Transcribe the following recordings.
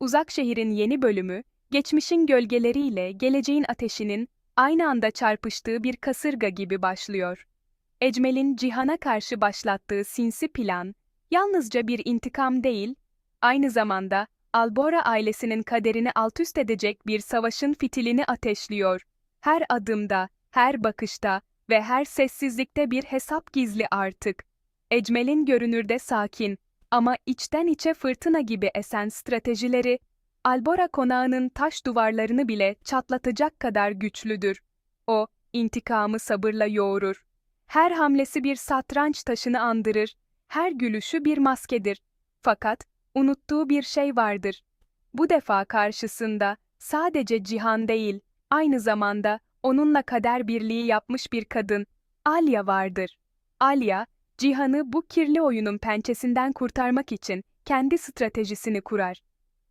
Uzak şehrin yeni bölümü, geçmişin gölgeleriyle geleceğin ateşinin aynı anda çarpıştığı bir kasırga gibi başlıyor. Ecmel'in Cihan'a karşı başlattığı sinsi plan, yalnızca bir intikam değil, aynı zamanda Albora ailesinin kaderini altüst edecek bir savaşın fitilini ateşliyor. Her adımda, her bakışta ve her sessizlikte bir hesap gizli artık. Ecmel'in görünürde sakin ama içten içe fırtına gibi esen stratejileri, Albora konağının taş duvarlarını bile çatlatacak kadar güçlüdür. O, intikamı sabırla yoğurur. Her hamlesi bir satranç taşını andırır, her gülüşü bir maskedir. Fakat unuttuğu bir şey vardır. Bu defa karşısında sadece Cihan değil, aynı zamanda onunla kader birliği yapmış bir kadın, Alya vardır. Alya, Cihan'ı bu kirli oyunun pençesinden kurtarmak için kendi stratejisini kurar.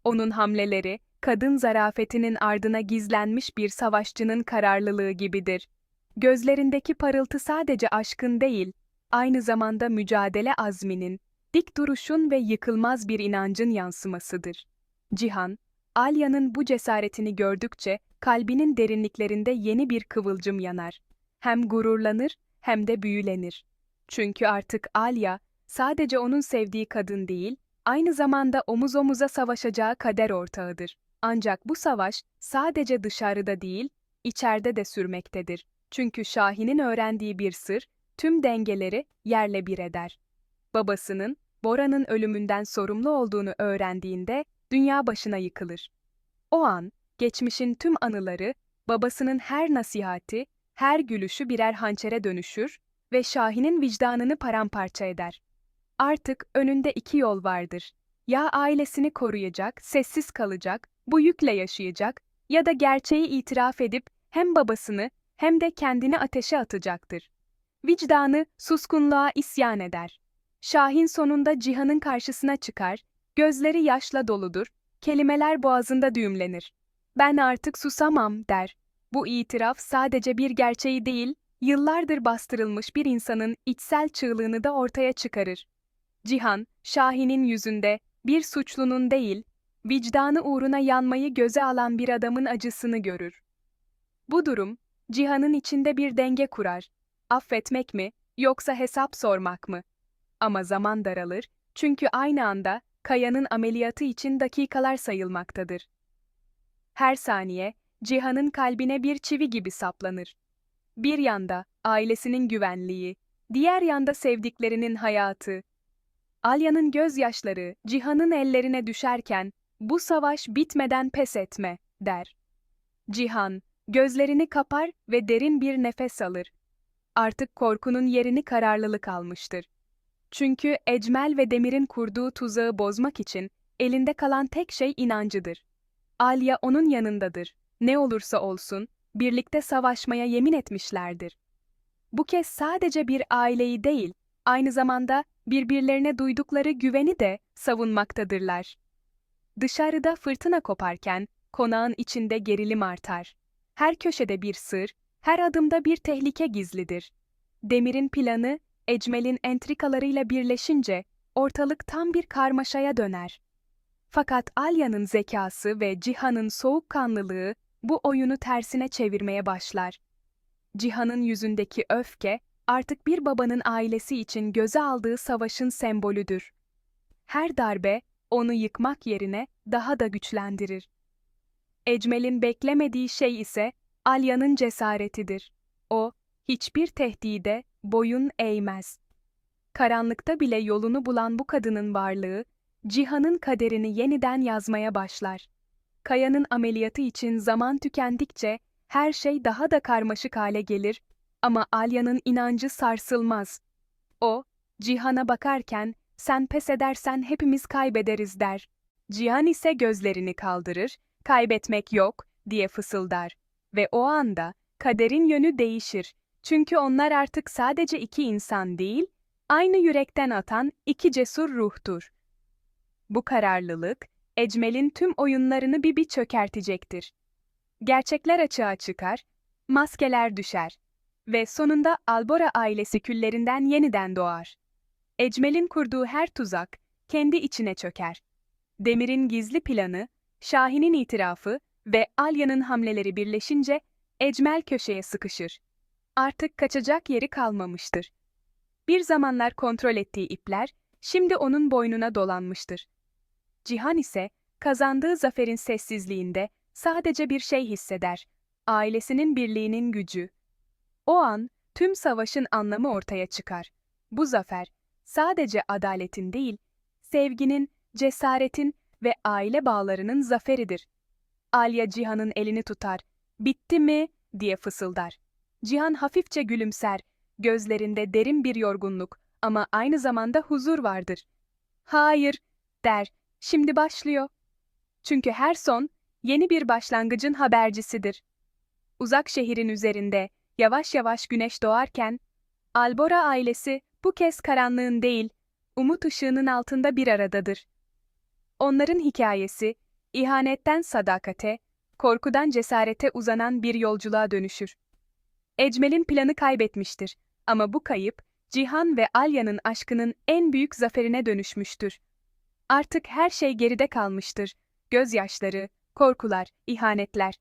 Onun hamleleri, kadın zarafetinin ardına gizlenmiş bir savaşçının kararlılığı gibidir. Gözlerindeki parıltı sadece aşkın değil, aynı zamanda mücadele azminin, dik duruşun ve yıkılmaz bir inancın yansımasıdır. Cihan, Alya'nın bu cesaretini gördükçe kalbinin derinliklerinde yeni bir kıvılcım yanar. Hem gururlanır hem de büyülenir. Çünkü artık Alya sadece onun sevdiği kadın değil, aynı zamanda omuz omuza savaşacağı kader ortağıdır. Ancak bu savaş sadece dışarıda değil, içeride de sürmektedir. Çünkü Şahin'in öğrendiği bir sır tüm dengeleri yerle bir eder. Babasının Bora'nın ölümünden sorumlu olduğunu öğrendiğinde dünya başına yıkılır. O an geçmişin tüm anıları, babasının her nasihati, her gülüşü birer hançere dönüşür ve Şahin'in vicdanını paramparça eder. Artık önünde iki yol vardır. Ya ailesini koruyacak, sessiz kalacak, bu yükle yaşayacak ya da gerçeği itiraf edip hem babasını hem de kendini ateşe atacaktır. Vicdanı suskunluğa isyan eder. Şahin sonunda Cihan'ın karşısına çıkar, gözleri yaşla doludur, kelimeler boğazında düğümlenir. Ben artık susamam der. Bu itiraf sadece bir gerçeği değil, yıllardır bastırılmış bir insanın içsel çığlığını da ortaya çıkarır. Cihan, Şahin'in yüzünde bir suçlunun değil, vicdanı uğruna yanmayı göze alan bir adamın acısını görür. Bu durum, Cihan'ın içinde bir denge kurar. Affetmek mi, yoksa hesap sormak mı? Ama zaman daralır, çünkü aynı anda Kaya'nın ameliyatı için dakikalar sayılmaktadır. Her saniye, Cihan'ın kalbine bir çivi gibi saplanır. Bir yanda ailesinin güvenliği, diğer yanda sevdiklerinin hayatı. Alya'nın gözyaşları Cihan'ın ellerine düşerken, bu savaş bitmeden pes etme, der. Cihan, gözlerini kapar ve derin bir nefes alır. Artık korkunun yerini kararlılık almıştır. Çünkü Ecmel ve Demir'in kurduğu tuzağı bozmak için elinde kalan tek şey inancıdır. Alya onun yanındadır. Ne olursa olsun, birlikte savaşmaya yemin etmişlerdir. Bu kez sadece bir aileyi değil, aynı zamanda birbirlerine duydukları güveni de savunmaktadırlar. Dışarıda fırtına koparken, konağın içinde gerilim artar. Her köşede bir sır, her adımda bir tehlike gizlidir. Demir'in planı Ecmel'in entrikalarıyla birleşince ortalık tam bir karmaşaya döner. Fakat Alya'nın zekası ve Cihan'ın soğukkanlılığı bu oyunu tersine çevirmeye başlar. Cihan'ın yüzündeki öfke artık bir babanın ailesi için göze aldığı savaşın sembolüdür. Her darbe onu yıkmak yerine daha da güçlendirir. Ecmel'in beklemediği şey ise Alya'nın cesaretidir. O, hiçbir tehdide boyun eğmez. Karanlıkta bile yolunu bulan bu kadının varlığı, Cihan'ın kaderini yeniden yazmaya başlar. Kaya'nın ameliyatı için zaman tükendikçe her şey daha da karmaşık hale gelir ama Alya'nın inancı sarsılmaz. O, Cihan'a bakarken sen pes edersen hepimiz kaybederiz der. Cihan ise gözlerini kaldırır, kaybetmek yok diye fısıldar. Ve o anda kaderin yönü değişir. Çünkü onlar artık sadece iki insan değil, aynı yürekten atan iki cesur ruhtur. Bu kararlılık, Ecmel'in tüm oyunlarını bir bir çökertecektir. Gerçekler açığa çıkar, maskeler düşer ve sonunda Albora ailesi küllerinden yeniden doğar. Ecmel'in kurduğu her tuzak kendi içine çöker. Demir'in gizli planı Şahin'in itirafı ve Alya'nın hamleleri birleşince Ecmel köşeye sıkışır. Artık kaçacak yeri kalmamıştır. Bir zamanlar kontrol ettiği ipler şimdi onun boynuna dolanmıştır. Cihan ise kazandığı zaferin sessizliğinde sadece bir şey hisseder. Ailesinin birliğinin gücü. O an tüm savaşın anlamı ortaya çıkar. Bu zafer sadece adaletin değil, sevginin, cesaretin ve aile bağlarının zaferidir. Alya Cihan'ın elini tutar. Bitti mi? diye fısıldar. Cihan hafifçe gülümser. Gözlerinde derin bir yorgunluk ama aynı zamanda huzur vardır. Hayır, der. Şimdi başlıyor. Çünkü her son yeni bir başlangıcın habercisidir. Uzak şehrin üzerinde yavaş yavaş güneş doğarken Albora ailesi bu kez karanlığın değil, umut ışığının altında bir aradadır. Onların hikayesi, ihanetten sadakate, korkudan cesarete uzanan bir yolculuğa dönüşür. Ecmel'in planı kaybetmiştir ama bu kayıp, Cihan ve Alya'nın aşkının en büyük zaferine dönüşmüştür. Artık her şey geride kalmıştır. Gözyaşları, korkular, ihanetler.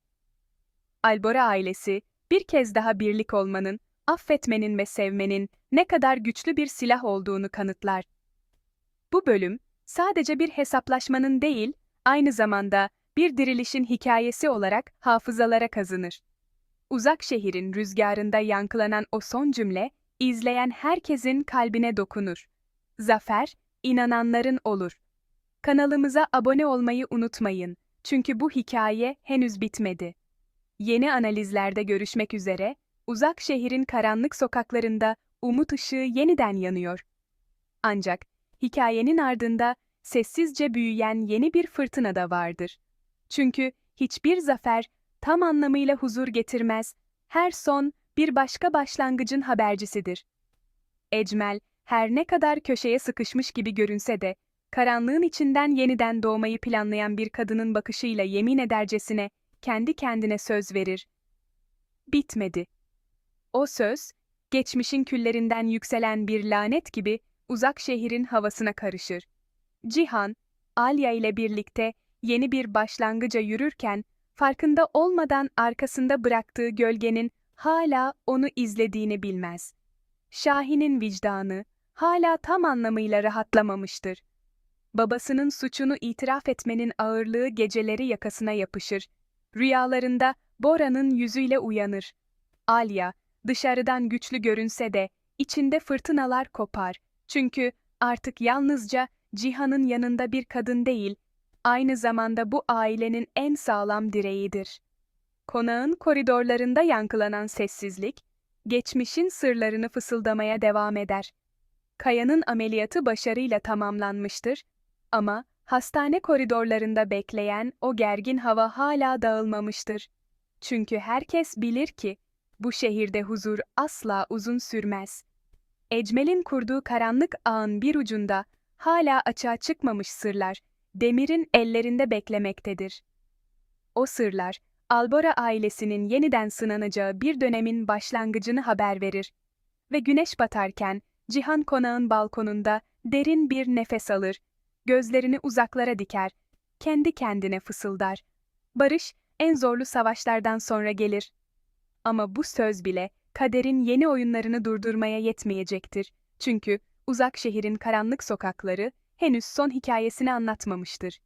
Albora ailesi, bir kez daha birlik olmanın, affetmenin ve sevmenin ne kadar güçlü bir silah olduğunu kanıtlar. Bu bölüm, sadece bir hesaplaşmanın değil, aynı zamanda bir dirilişin hikayesi olarak hafızalara kazınır. Uzak şehrin rüzgarında yankılanan o son cümle, izleyen herkesin kalbine dokunur. Zafer, inananların olur. Kanalımıza abone olmayı unutmayın. Çünkü bu hikaye henüz bitmedi. Yeni analizlerde görüşmek üzere, uzak şehrin karanlık sokaklarında umut ışığı yeniden yanıyor. Ancak hikayenin ardında sessizce büyüyen yeni bir fırtına da vardır. Çünkü hiçbir zafer tam anlamıyla huzur getirmez, her son bir başka başlangıcın habercisidir. Ecmel, her ne kadar köşeye sıkışmış gibi görünse de, karanlığın içinden yeniden doğmayı planlayan bir kadının bakışıyla yemin edercesine kendi kendine söz verir. Bitmedi. O söz, geçmişin küllerinden yükselen bir lanet gibi uzak şehrin havasına karışır. Cihan, Alya ile birlikte yeni bir başlangıca yürürken, farkında olmadan arkasında bıraktığı gölgenin hala onu izlediğini bilmez. Şahin'in vicdanı hala tam anlamıyla rahatlamamıştır. Babasının suçunu itiraf etmenin ağırlığı geceleri yakasına yapışır. Rüyalarında Bora'nın yüzüyle uyanır. Alya, dışarıdan güçlü görünse de içinde fırtınalar kopar. Çünkü artık yalnızca Cihan'ın yanında bir kadın değil, aynı zamanda bu ailenin en sağlam direğidir. Konağın koridorlarında yankılanan sessizlik, geçmişin sırlarını fısıldamaya devam eder. Kaya'nın ameliyatı başarıyla tamamlanmıştır ama hastane koridorlarında bekleyen o gergin hava hala dağılmamıştır. Çünkü herkes bilir ki bu şehirde huzur asla uzun sürmez. Ecmel'in kurduğu karanlık ağın bir ucunda hala açığa çıkmamış sırlar, Demir'in ellerinde beklemektedir. O sırlar, Albora ailesinin yeniden sınanacağı bir dönemin başlangıcını haber verir. Ve güneş batarken, Cihan konağın balkonunda derin bir nefes alır, gözlerini uzaklara diker, kendi kendine fısıldar. Barış, en zorlu savaşlardan sonra gelir. Ama bu söz bile, kaderin yeni oyunlarını durdurmaya yetmeyecektir. Çünkü uzak şehrin karanlık sokakları henüz son hikayesini anlatmamıştır.